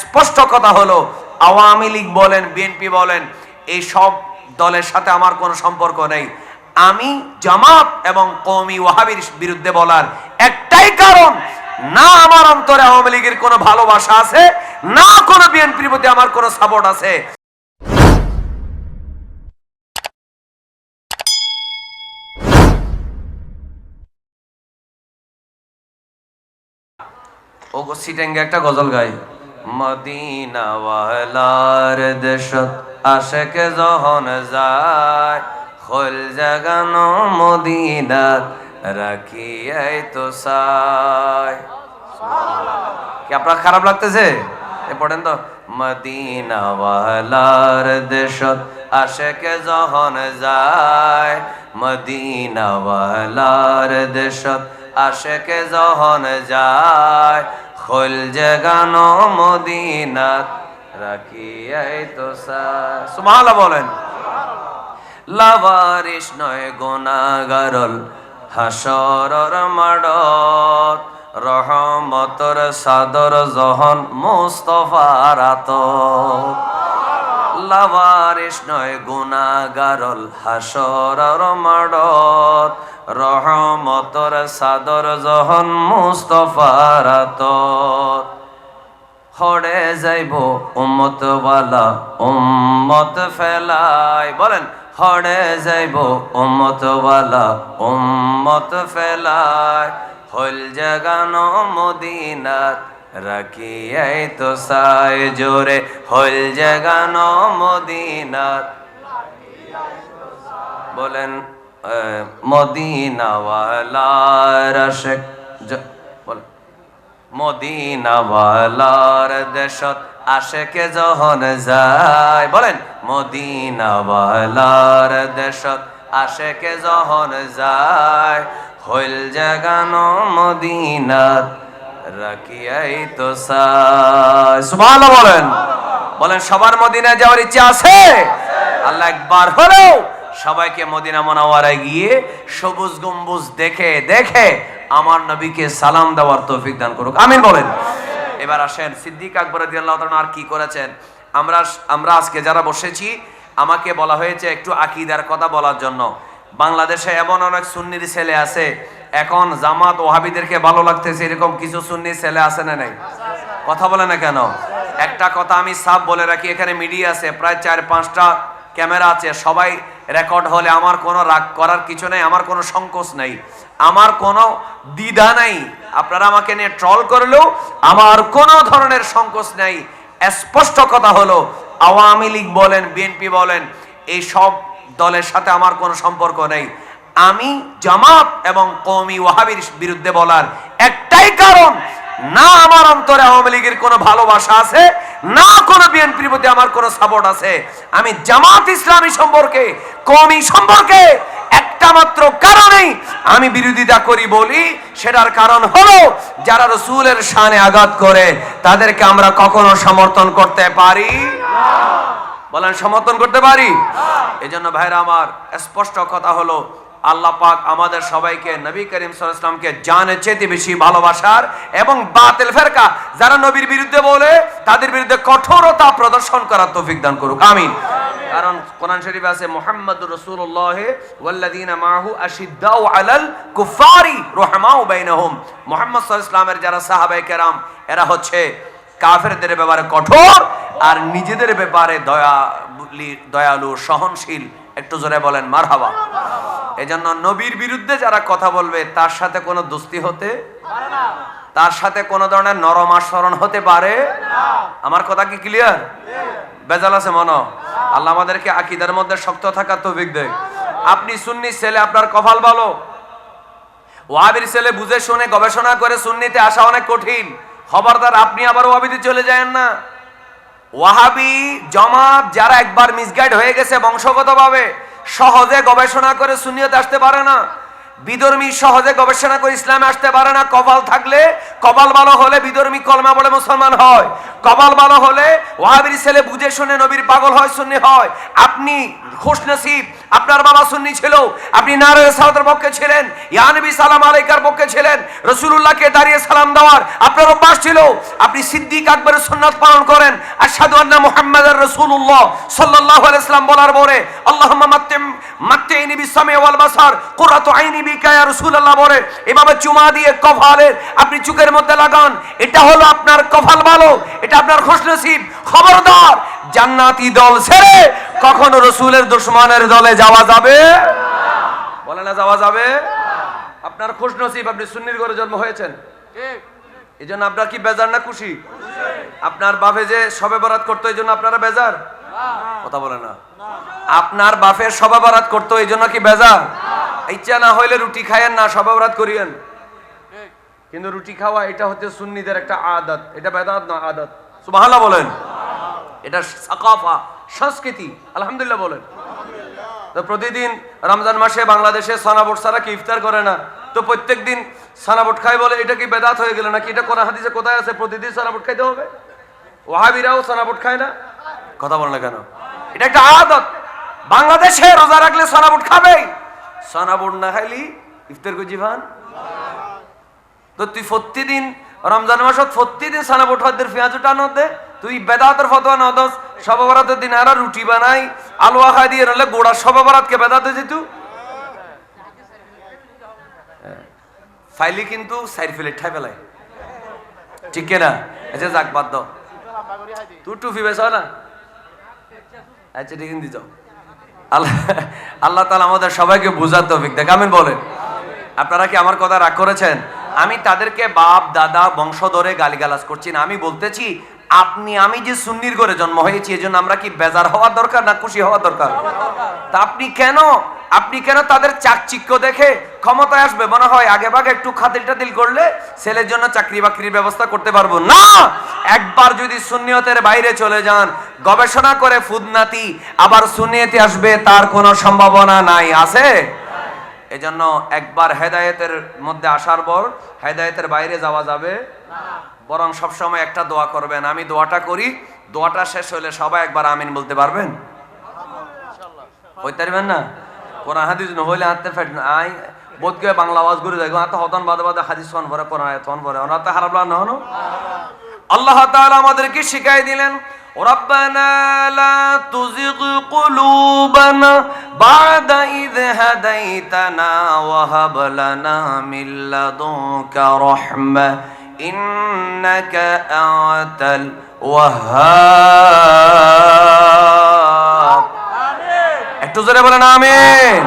স্পষ্ট কথা হলো, আওয়ামী লীগ বলেন, বিএনপি বলেন, এই সব দলের সাথে আমার কোনো সম্পর্ক নেই। আমি জামাত এবং কওমি ওয়াহাবির বিরুদ্ধে বলার একটাই কারণ, না আমার অন্তরে আওয়ামী লীগের কোনো ভালোবাসা আছে, না কোনো বিএনপির প্রতি আমার কোনো সাপোর্ট আছে। ও সিটেঙ্গে একটা গজল গাই। মদিনাওয়ালার দেশত আশেকে যখন যায়, খোল জাগানো মদিনাত রাখিয়াই তো সাই কি আপনার খারাপ লাগতেছে? এ পড়েন তো। মদিনাওয়ালার দেশত আশেকে যখন যায়, মদিনাওয়ালার দেশত আশেকে যখন যায় খোল জাগানো মদিনাত রাখিয়াই তো সুবহানাল্লাহ বলেন। লাভারিস নয় গোনাগারল হাসরর মাডত রহমতর সাদর জহন মুস্তফার লাভারিস নয় গুনাগারল হাসরর মাডত রহমতর সাদর জহন মুস্তফার আত হড়ে যাইব উম্মত ওয়ালা উম্মত ফেলাই। বলেন, হড়ে যাইব উম্মত ওয়ালা উম্মত ফেলাই। হল জাগানো মদিনাত রাখিয়াই তো সাই জোরে হল জাগানো মদিনাত বলেন মদিনাওয়ালার বলেন মদিনাওয়ালার দেশত আশেকে যখন যায়, বলেন, মদিনাওয়ালার দেশত আশেকে যখন যায়, হইল জাগানো মদিনাত রাখিয়াই তো সুবহানাল্লাহ বলেন। বলেন, সবার মদিনায় যাওয়ার ইচ্ছা আছে? আল্লাহ একবার হলেও সবাইকে মদিনা মনাওয়ারায় গিয়ে সবুজ গম্বুজ দেখে দেখে আমার নবীকে সালাম দেওয়ার তৌফিক দান করুক। আমিন বলেন। এবার আসেন, সিদ্দিক আকবর রাদিয়াল্লাহু তাআলা আর কি করেছেন? আমরা আমরা আজকে যারা বসেছি, আমাকে বলা হয়েছে একটু আকীদার কথা বলার জন্য। বাংলাদেশে এমন অনেক সুন্নির ছেলে আছে এখন জামাত ওহাবিদেরকে ভালো লাগতেছে, এরকম কিছু সুন্নি ছেলে আছে না নাই? কথা বলে না কেন? একটা কথা আমি সাফ বলে রাখি, এখানে মিডিয়া আছে, প্রায় চার পাঁচটা ক্যামেরা আছে, সবাই রেকর্ড হলে আমার কোনো রাগ করার কিছু নেই, আমার কোনো সংকোচ নেই, আমার কোনো দ্বিধা নাই। আপনারা আমাকে নিয়ে ট্রল করলেও আমার কোনো ধরনের সংকোচ নেই। স্পষ্ট কথা হলো, আওয়ামী লীগ বলেন, বিএনপি বলেন, এই সব দলের সাথে আমার কোনো সম্পর্ক নেই। আমি জামাত এবং কওমি ওয়াহাবির বিরুদ্ধে বলার একটাই কারণ না আমার অন্তরে আওয়ামী লীগের কোনো ভালোবাসা আছে না কোনো বিএনপির প্রতি আমার কোনো সাপোর্ট আছে। আমি জামাত ইসলামী সম্পর্কে কওমি সম্পর্কে একটা মাত্র কারণেই আমি বিরোধিতা করি বলি। সেটার কারণ হলো যারা রসুলের শানে আঘাত করে তাদেরকে আমরা কখনো সমর্থন করতে পারি? বলেন সমর্থন করতে পারি? এজন্য ভাইরা আমার স্পষ্ট কথা হলো আল্লাহ পাক আমাদের সবাইকে নবী করিম সাল্লামকে জানে চেতে বেশি ভালোবাসার এবং বাতিল ফেরকা, যারা নবীর বিরুদ্ধে বলে, তাদের বিরুদ্ধে কঠোরতা প্রদর্শন করার তৌফিক দান করুক। আমিন। কারণ কোরআন শরীফ আছে, মুহাম্মদুর রাসূলুল্লাহ ওয়াল্লাযীনা মাহু আশিদ্দাউ আলাল কুফারি রহমাউ বাইনাহুম। মুহাম্মদ ওয়াসাল্লামের যারা সাহাবায়ে কেরাম, এরা হচ্ছে কাফেরদের ব্যাপারে কঠোর আর নিজেদের ব্যাপারে দয়া, দয়ালু, সহনশীল। একটু জোরে বলেন, মারহাবা। এজন্য নবীর বিরুদ্ধে যারা কথা বলবে, তার সাথে কোনো দোস্তি হতে তার সাথে কোনো ধরনের নরম আচরণ হতে পারে আমার কথা কি ক্লিয়ার বেজাল আছে মন? আল্লাহ আমাদেরকে আকিদার মধ্যে শক্ত থাকার তৌফিক দেয়। আপনি সুন্নি ছেলে, আপনার কপাল ভালো। ওয়াহাবির ছেলে বুঝে শুনে, গবেষণা করে সুন্নিতে আসা অনেক কঠিন। খবরদার, আপনি আবার ওয়াহাবিতে চলে যায়েন না। ওয়াহাবি, জমাত যারা একবার মিসগাইড হয়ে গেছে বংশগতভাবে সহজে গবেষণা করে সুনিয়ত আসতে পারে না। বিধর্মী সহজে গবেষণা করে ইসলামে আসতে পারে না। কপাল থাকলে, কপাল ভালো হলে বিধর্মী কলমা বলে মুসলমান হয়। কপাল ভালো হলে ওয়াহাবির ছেলে বুঝে শুনে নবীর পাগল হয়, সুন্নি হয়। আপনি খুশ নসিব আপনার বাবা সুন্নি ছিল, আপনি নারের সালাতের পক্ষে ছিলেন, ইয়া নবী সালাম আলাইকার পক্ষে ছিলেন, রসুলুল্লাহকে দাঁড়িয়ে সালাম দেওয়ার আপনার অভ্যাস ছিল। আপনি সিদ্দিক আকবরের সুন্নাত পালন করেন, আশহাদু আন্না মুহাম্মাদার রাসূলুল্লাহ সাল্লাল্লাহু আলাইহি সাল্লাম বলার পরে, আল্লাহুম্মা মাত্তিম মাত্তিনি বিসামি ওয়াল বাসার কুরাতু আইনি বিকা বলে এভাবে চুমা দিয়ে কপালের আপনি চুকের মধ্যে লাগান, এটা হলো আপনার কপাল ভালো, এটা আপনার খুশনসিব। খবরদার, জান্নাতি দল ছেড়ে কখনো রসুলের দুশ্মনের দলে যাওয়া যাবে? বলে না যাওয়া যাবে? আপনার আপনি সুন্নির ঘরে জন্ম হয়েছেন। এই জন্য আপনার কি বেজার না খুশি? আপনার বাপে যে সবে বরাত করতো এই জন্য আপনারা বেজার? কথা বলে না। আপনার বাপের সবে বরাত করতো এই জন্য কি বেজার? ইচ্ছা না হইলে রুটি খায়েন না সবে বরাত করিয়েন। কিন্তু রুটি খাওয়া এটা হচ্ছে সুন্নিদের একটা আদত। এটা বেদাত না আদত? সুবহানাল্লাহ বলেন। এটা সাকাফা সংস্কৃতি। আলহামদুলিল্লাহ বলেন। তো প্রতিদিন রমজান মাসে বাংলাদেশে সানাবোট সারা কি ইফতার করে না? তো প্রত্যেক দিন সানাবোট খায় বলে এটা কি বেদাত হয়ে গেল নাকি? এটা কোন হাদিসে কোথায় আছে? প্রতিদিন সানাবোট খাইতে হবে? ওহাবিরাও সানাবোট খায় না? কথা বল না কেন? এটা একটা আদত। বাংলাদেশে রোজা রাখলে সানাবোট খাবেই। সানাবোট না খাইলি ইফতার করছি ভান তো তুই প্রতিদিন রমজান মাসত প্রতিদিন সানাবোট হদ্দের পেঁয়াজ টানো দে তুই বেদাতের ফতোয়া ন দস সবাবরাতের দিন আর রুটি বানাই আলুয়া খাই দিয়ে রলে গোড়া সবাবরাতকে বেদাতে যেতু ফাইলি কিন্তু সাইড ফেলে ঠাই ফেলায় ঠিক না? আচ্ছা যাক বাদ দাও। তুই টুফি বেছ না আচ্ছা ঠিক দি যাও। আল্লাহ আল্লাহ তালা আমাদের সবাইকে বুঝার তৌফিক দেখ আমিন বলেন। আপনারা কি আমার কথা রাগ করেছেন? আমি তাদেরকে বাপ দাদা বংশধরে গালিগালাজ করছি না। আমি বলতেছি আপনি আমি যে সুন্নির করে জন্ম হয়েছি এই জন্য আমরা কি বেজার হওয়ার দরকার না খুশি হওয়ার দরকার? তা আপনি কেন আপনি কেন তাদের চাকচিক্য দেখে ক্ষমতায় আসবে? মনে হয় আগে ভাগে একটু খাতিল টাতিল করলে ছেলের জন্য চাকরি বাকরির ব্যবস্থা করতে পারব। না! একবার যদি সুন্নিয়তের বাইরে চলে যান গবেষণা করে ফুদনাতি আবার সুন্নিয়তে আসবে তার কোনো সম্ভাবনা নাই। আছে? এজন্য একবার হেদায়েতের মধ্যে আসার পর হেদায়েতের বাইরে যাওয়া যাবে? বরং সবসময় একটা দোয়া করবেন আমি দোয়াটা করি দোয়াটা শেষ হলে সবাই একবার আমিন বলতে পারবেন হইতে পারবেন না কোরআন হাদিস নহলে হাতে ফেট আই বোধ করে বাংলা আওয়াজ করে দেখো হাতে হতন বাদে বাদে হাদিস ফোন ভরে কোরআন আয়াত ফোন ভরে ওনা তো হারাবলা না হনো আল্লাহ তাআলা আমাদেরকে শিখাই দিলেন ربنا لا تزغ قلوبنا بعد إذ هديتنا وهب لنا من لدنك رحمة إنك أنت الوهاب একটু জোরে বলেন আমিন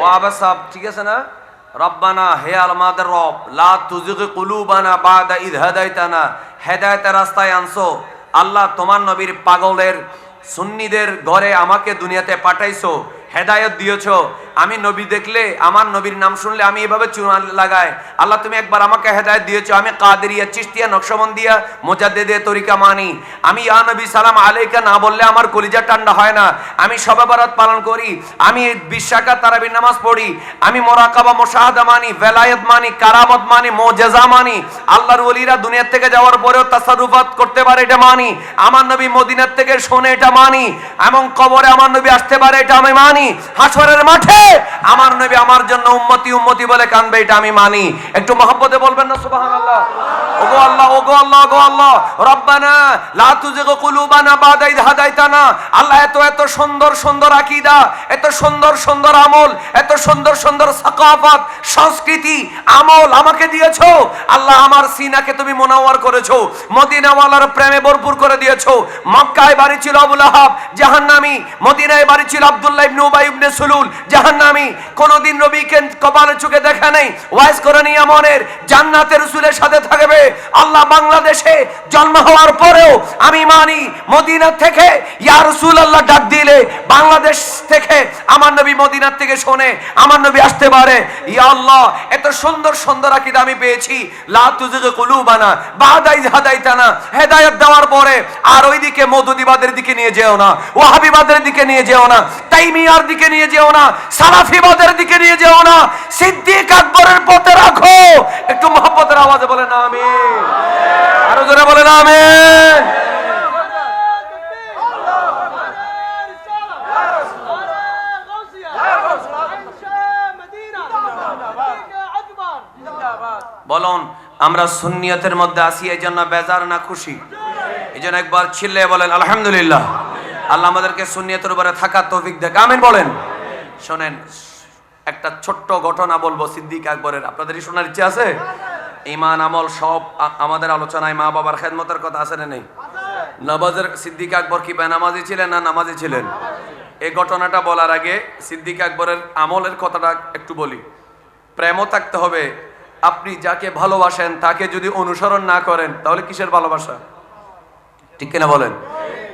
ও আবার সব ঠিক আছে না রব্বানা হে আমাদের রব লা তুজিগ কুলুবানা বাদা ইদ হাদাইতানা হেদায়েতের রাস্তায় আনছো আল্লাহ তোমার নবীর পাগলের সুন্নিদের ঘরে আমাকে দুনিয়াতে পাঠাইছো হেদায়ত দিয়েছ। আমি নবী দেখলে, আমার নবীর নাম শুনলে আমি এভাবে চুনান লাগাই। আল্লাহ তুমি একবার আমাকে হেদায়ত দিয়েছ, আমি কাদেরিয়া চিস্তিয়া নকশবন্দিয়া, মোজাদ্দেদে, তরিকা মানি। আমি, ইয়া নবী, সালাম আলাইকা, না বললে আমার কলিজা ঠান্ডা হয় না। আমি সবে বারাত পালন করি, আমি বিশ্বাকা তারাবির নামাজ পড়ি। আমি মোরাকাবা, মোশাহাদা মানি ভেলায়েত মানি, কারামত মানি, মোজেজা মানি। আল্লাহর ওলিরা দুনিয়ার থেকে যাওয়ার পরেও তাসারুফাত করতে পারে, এটা মানি। আমার নবী মদিনার থেকে শোনে, এটা মানি। এবং কবরে আমার নবী আসতে পারে, এটা আমি মানি। হাসরের মাঠে। আমার নবী আমার জন্য উম্মতি উম্মতি বলে কানবে, এটা আমি মানি। একটু মহব্বতে বলবেন না, সুবহানাল্লাহ? ওগো আল্লাহ ওগো আল্লাহ ওগো আল্লাহ। রব্বানা, লা কুলুবানা হাদাইতানা। আল্লাহ, এত এত সুন্দর সুন্দর আকীদা, এত সুন্দর সুন্দর আমল, এত সুন্দর সুন্দর সাকাফাত, সংস্কৃতি, আমল আমাকে দিয়েছ। আল্লাহ, আমার সিনাকে তুমি মুনাওয়ার করেছ। প্রেমে ভরপুর করে দিয়েছ। মক্কায় বাড়ি ছিল আবুল আহাব, জাহান্নামী। মদিনায় বাড়ি ছিল আব্দুল্লাহ ইবনে উবাই সুলুল, জাহান্নামী। নবীকে কপালে চোখে দেখে নেই। ওয়াইস করে নিয়ে মনের জান্নাতের রসুলের সাথে থাকবে। আল্লাহ বাংলাদেশে জন্ম হওয়ার পরেও আমি মানি থেকে, ইয়া রসুল আল্লাহ ডাক দিলে বাংলাদেশ থেকে আমার নবী মদিনার থেকে শোনে, আমার নবী আসতে পারে। ইয়া আল্লাহ, এত সুন্দর সুন্দর আকীদা আমি পেয়েছি। লা তুজিগু কুলুবানা, বাদাই দেওয়ার পরে আর ওইদিকে মধুদিবাদের দিকে নিয়ে যেও না, ওয়াহাবিবাদের দিকে নিয়ে যেও না। তাইমিয়ার দিকে নিয়ে যেও না, সালাফিবাদের দিকে নিয়ে যেও না, সিদ্দিক আকবরের পথে রাখো। একটু মহব্বতের আওয়াজে বলেন আমিন। আরও জোরে বলেন আমিন। বলুন, আমরা সুন্নিয়তের মধ্যে আসি এই জন্য বেজার না খুশি। এই জন্য একবার ছিল্লে বলেন, আলহামদুলিল্লাহ। আল্লাহ আমাদেরকে সুন্নিয়তের উপরে থাকার তৌফিক দেখ। আমিন বলেন। শোনেন, একটা ছোট্ট ঘটনা বলব সিদ্দিক আকবরের। আপনাদেরই শোনার ইচ্ছে আছে? ইমান আমল সব আমাদের আলোচনায় মা বাবার খেদমতের কথা আছে না নেই? নবাজের সিদ্দিক আকবর কি বেনামাজি ছিলেন না নামাজি ছিলেন? এই ঘটনাটা বলার আগে সিদ্দিক আকবরের আমলের কথাটা একটু বলি। প্রেমও থাকতে হবে। আপনি যাকে ভালোবাসেন, তাকে যদি অনুসরণ না করেন, তাহলে কিসের ভালোবাসা? ঠিক কিনা বলেন?